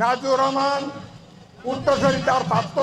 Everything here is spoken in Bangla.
নাজুর রহমান উত্তরসরী তার প্রাপ্ত